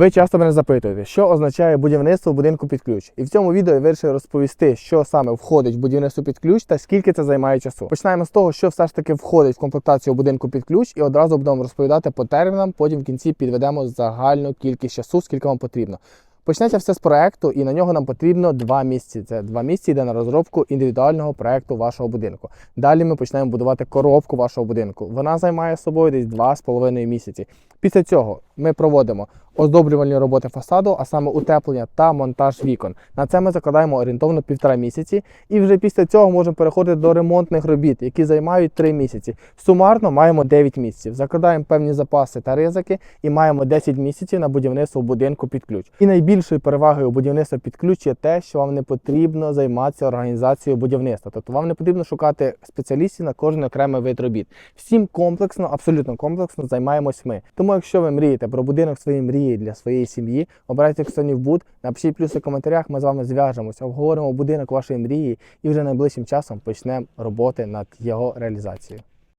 Ви часто мене запитуєте, що означає будівництво будинку під ключ. І в цьому відео я вирішив розповісти, що саме входить в будівництво під ключ та скільки це займає часу. Починаємо з того, що все ж таки входить в комплектацію будинку під ключ, і одразу будемо розповідати по термінам. Потім в кінці підведемо загальну кількість часу, скільки вам потрібно. Почнеться все з проекту, і на нього нам потрібно два місяці. Це два місяці йде на розробку індивідуального проекту вашого будинку. Далі ми почнемо будувати коробку вашого будинку. Вона займає собою десь 2,5 місяці. Після цього ми проводимо оздоблювальні роботи фасаду, а саме утеплення та монтаж вікон. На це ми закладаємо орієнтовно півтора місяці, і вже після цього можемо переходити до ремонтних робіт, які займають 3 місяці. Сумарно маємо 9 місяців. Закладаємо певні запаси та ризики і маємо 10 місяців на будівництво будинку під ключ. І найбільшою перевагою будівництва під ключ є те, що вам не потрібно займатися організацією будівництва. Тобто вам не потрібно шукати спеціалістів на кожен окремий вид робіт. Всім комплексно, абсолютно комплексно займаємось ми. Тому, якщо ви мрієте про будинок своєї мрії для своєї сім'ї, обирайте Ксонів Буд, напишіть плюси в коментарях, ми з вами зв'яжемося, обговоримо будинок вашої мрії і вже найближчим часом почнемо роботи над його реалізацією.